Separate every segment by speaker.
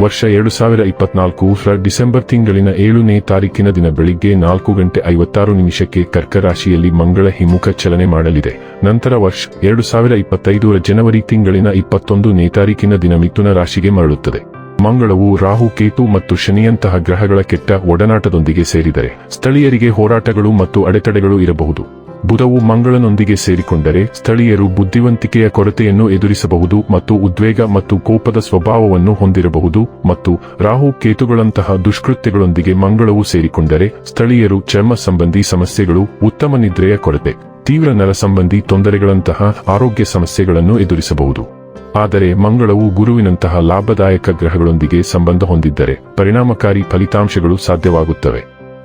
Speaker 1: ವರ್ಷ ಎರಡು ಸಾವಿರ ಇಪ್ಪತ್ನಾಲ್ಕು ಡಿಸೆಂಬರ್ ತಿಂಗಳಿನ ಏಳನೇ ತಾರೀಕಿನ ದಿನ ಬೆಳಿಗ್ಗೆ ನಾಲ್ಕು ಗಂಟೆ ಐವತ್ತಾರು ನಿಮಿಷಕ್ಕೆ ಕರ್ಕ ರಾಶಿಯಲ್ಲಿ ಮಂಗಳ ಹಿಮ್ಮುಖ ಚಲನೆ ಮಾಡಲಿದೆ. ನಂತರ ವರ್ಷ ಎರಡು ಸಾವಿರ ಇಪ್ಪತ್ತೈದರ ಜನವರಿ ತಿಂಗಳಿನ ಇಪ್ಪತ್ತೊಂದನೇ ತಾರೀಕಿನ ದಿನ ಮಿಥುನ ರಾಶಿಗೆ ಮರಳುತ್ತದೆ. ಮಂಗಳವು ರಾಹು, ಕೇತು ಮತ್ತು ಶನಿಯಂತಹ ಗ್ರಹಗಳ ಕೆಟ್ಟ ಒಡನಾಟದೊಂದಿಗೆ ಸೇರಿದರೆ ಸ್ಥಳೀಯರಿಗೆ ಹೋರಾಟಗಳು ಮತ್ತು ಅಡೆತಡೆಗಳು ಇರಬಹುದು. ಬುಧವು ಮಂಗಳನೊಂದಿಗೆ ಸೇರಿಕೊಂಡರೆ ಸ್ಥಳೀಯರು ಬುದ್ಧಿವಂತಿಕೆಯ ಕೊರತೆಯನ್ನು ಎದುರಿಸಬಹುದು ಮತ್ತು ಉದ್ವೇಗ ಮತ್ತು ಕೋಪದ ಸ್ವಭಾವವನ್ನು ಹೊಂದಿರಬಹುದು ಮತ್ತು ರಾಹು ಕೇತುಗಳಂತಹ ದುಷ್ಕೃತ್ಯಗಳೊಂದಿಗೆ ಮಂಗಳವು ಸೇರಿಕೊಂಡರೆ ಸ್ಥಳೀಯರು ಚರ್ಮ ಸಂಬಂಧಿ ಸಮಸ್ಯೆಗಳು, ಉತ್ತಮ ನಿದ್ರೆಯ ಕೊರತೆ, ತೀವ್ರ ನರ ಸಂಬಂಧಿ ತೊಂದರೆಗಳಂತಹ ಆರೋಗ್ಯ ಸಮಸ್ಯೆಗಳನ್ನು ಎದುರಿಸಬಹುದು. ಆದರೆ ಮಂಗಳವು ಗುರುವಿನಂತಹ ಲಾಭದಾಯಕ ಗ್ರಹಗಳೊಂದಿಗೆ ಸಂಬಂಧ ಹೊಂದಿದ್ದರೆ ಪರಿಣಾಮಕಾರಿ ಫಲಿತಾಂಶಗಳು ಸಾಧ್ಯವಾಗುತ್ತವೆ.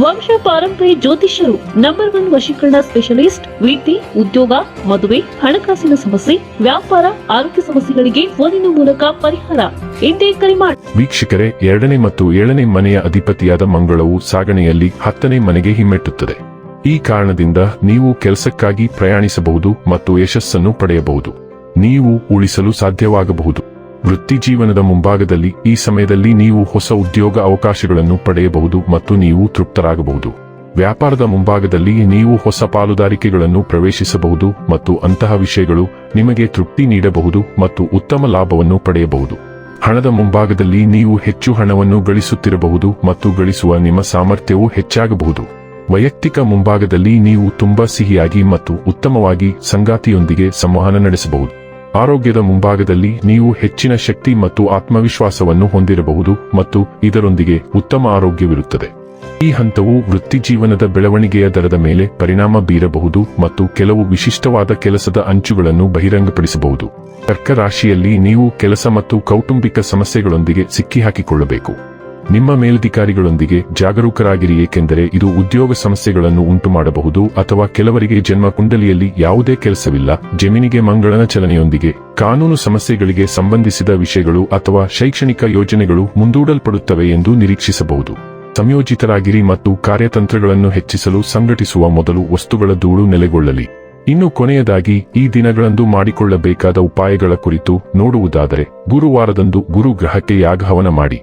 Speaker 2: ವಂಶ ಪಾರಂಪರ್ಯ ಜ್ಯೋತಿಷ್ಯರು ನಂಬರ್ ಒನ್ ವಶೀಕರಣ ಸ್ಪೆಷಲಿಸ್ಟ್ ವೃತ್ತಿ ಉದ್ಯೋಗ, ಮದುವೆ, ಹಣಕಾಸಿನ ಸಮಸ್ಯೆ, ವ್ಯಾಪಾರ, ಆರೋಗ್ಯ ಸಮಸ್ಯೆಗಳಿಗೆ ಫೋನಿನ ಮೂಲಕ ಪರಿಹಾರ. ಇಂದೇ ಕರೆ ಮಾಡಿ
Speaker 1: ವೀಕ್ಷಕರೇ, ಎರಡನೇ ಮತ್ತು ಏಳನೇ ಮನೆಯ ಅಧಿಪತಿಯಾದ ಮಂಗಳವು ಸಾಗಣೆಯಲ್ಲಿ ಹತ್ತನೇ ಮನೆಗೆ ಹಿಮ್ಮೆಟ್ಟುತ್ತದೆ. ಈ ಕಾರಣದಿಂದ ನೀವು ಕೆಲಸಕ್ಕಾಗಿ ಪ್ರಯಾಣಿಸಬಹುದು ಮತ್ತು ಯಶಸ್ಸನ್ನು ಪಡೆಯಬಹುದು. ನೀವು ಉಳಿಸಲು ಸಾಧ್ಯವಾಗಬಹುದು. ವೃತ್ತಿ ಜೀವನದ ಮುಂಭಾಗದಲ್ಲಿ ಈ ಸಮಯದಲ್ಲಿ ನೀವು ಹೊಸ ಉದ್ಯೋಗ ಅವಕಾಶಗಳನ್ನು ಪಡೆಯಬಹುದು ಮತ್ತು ನೀವು ತೃಪ್ತರಾಗಬಹುದು. ವ್ಯಾಪಾರದ ಮುಂಭಾಗದಲ್ಲಿ ನೀವು ಹೊಸ ಪಾಲುದಾರಿಕೆಗಳನ್ನು ಪ್ರವೇಶಿಸಬಹುದು ಮತ್ತು ಅಂತಹ ವಿಷಯಗಳು ನಿಮಗೆ ತೃಪ್ತಿ ನೀಡಬಹುದು ಮತ್ತು ಉತ್ತಮ ಲಾಭವನ್ನು ಪಡೆಯಬಹುದು. ಹಣದ ಮುಂಭಾಗದಲ್ಲಿ ನೀವು ಹೆಚ್ಚು ಹಣವನ್ನು ಗಳಿಸುತ್ತಿರಬಹುದು ಮತ್ತು ಗಳಿಸುವ ನಿಮ್ಮ ಸಾಮರ್ಥ್ಯವು ಹೆಚ್ಚಾಗಬಹುದು. ವೈಯಕ್ತಿಕ ಮುಂಭಾಗದಲ್ಲಿ ನೀವು ತುಂಬಾ ಸಿಹಿಯಾಗಿ ಮತ್ತು ಉತ್ತಮವಾಗಿ ಸಂಗಾತಿಯೊಂದಿಗೆ ಸಂವಹನ ನಡೆಸಬಹುದು. ಆರೋಗ್ಯದ ಮುಂಭಾಗದಲ್ಲಿ ನೀವು ಹೆಚ್ಚಿನ ಶಕ್ತಿ ಮತ್ತು ಆತ್ಮವಿಶ್ವಾಸವನ್ನು ಹೊಂದಿರಬಹುದು ಮತ್ತು ಇದರೊಂದಿಗೆ ಉತ್ತಮ ಆರೋಗ್ಯವಿರುತ್ತದೆ. ಈ ಹಂತವು ವೃತ್ತಿಜೀವನದ ಬೆಳವಣಿಗೆಯ ದರದ ಮೇಲೆ ಪರಿಣಾಮ ಬೀರಬಹುದು ಮತ್ತು ಕೆಲವು ವಿಶಿಷ್ಟವಾದ ಕೆಲಸದ ಅಂಚುಗಳನ್ನು ಬಹಿರಂಗಪಡಿಸಬಹುದು. ಕರ್ಕ ರಾಶಿಯಲ್ಲಿ ನೀವು ಕೆಲಸ ಮತ್ತು ಕೌಟುಂಬಿಕ ಸಮಸ್ಯೆಗಳೊಂದಿಗೆ ಸಿಕ್ಕಿಹಾಕಿಕೊಳ್ಳಬೇಕು. ನಿಮ್ಮ ಮೇಲಧಿಕಾರಿಗಳೊಂದಿಗೆ ಜಾಗರೂಕರಾಗಿರಿ, ಏಕೆಂದರೆ ಇದು ಉದ್ಯೋಗ ಸಮಸ್ಯೆಗಳನ್ನು ಉಂಟು ಮಾಡಬಹುದು ಅಥವಾ ಕೆಲವರಿಗೆ ಜನ್ಮ ಕುಂಡಲಿಯಲ್ಲಿ ಯಾವುದೇ ಕೆಲಸವಿಲ್ಲ. ಜಮೀನಿಗೆ ಮಂಗಳನ ಚಲನೆಯೊಂದಿಗೆ ಕಾನೂನು ಸಮಸ್ಯೆಗಳಿಗೆ ಸಂಬಂಧಿಸಿದ ವಿಷಯಗಳು ಅಥವಾ ಶೈಕ್ಷಣಿಕ ಯೋಜನೆಗಳು ಮುಂದೂಡಲ್ಪಡುತ್ತವೆ ಎಂದು ನಿರೀಕ್ಷಿಸಬಹುದು. ಸಂಯೋಜಿತರಾಗಿರಿ ಮತ್ತು ಕಾರ್ಯತಂತ್ರಗಳನ್ನು ಹೆಚ್ಚಿಸಲು ಸಂಘಟಿಸುವ ಮೊದಲು ವಸ್ತುಗಳ ಧೂಳು ನೆಲೆಗೊಳ್ಳಲಿ. ಇನ್ನು ಕೊನೆಯದಾಗಿ, ಈ ದಿನಗಳಂದು ಮಾಡಿಕೊಳ್ಳಬೇಕಾದ ಉಪಾಯಗಳ ಕುರಿತು ನೋಡುವುದಾದರೆ, ಗುರುವಾರದಂದು ಗುರು ಗ್ರಹಕ್ಕೆ ಯಾಗಹವನ ಮಾಡಿ.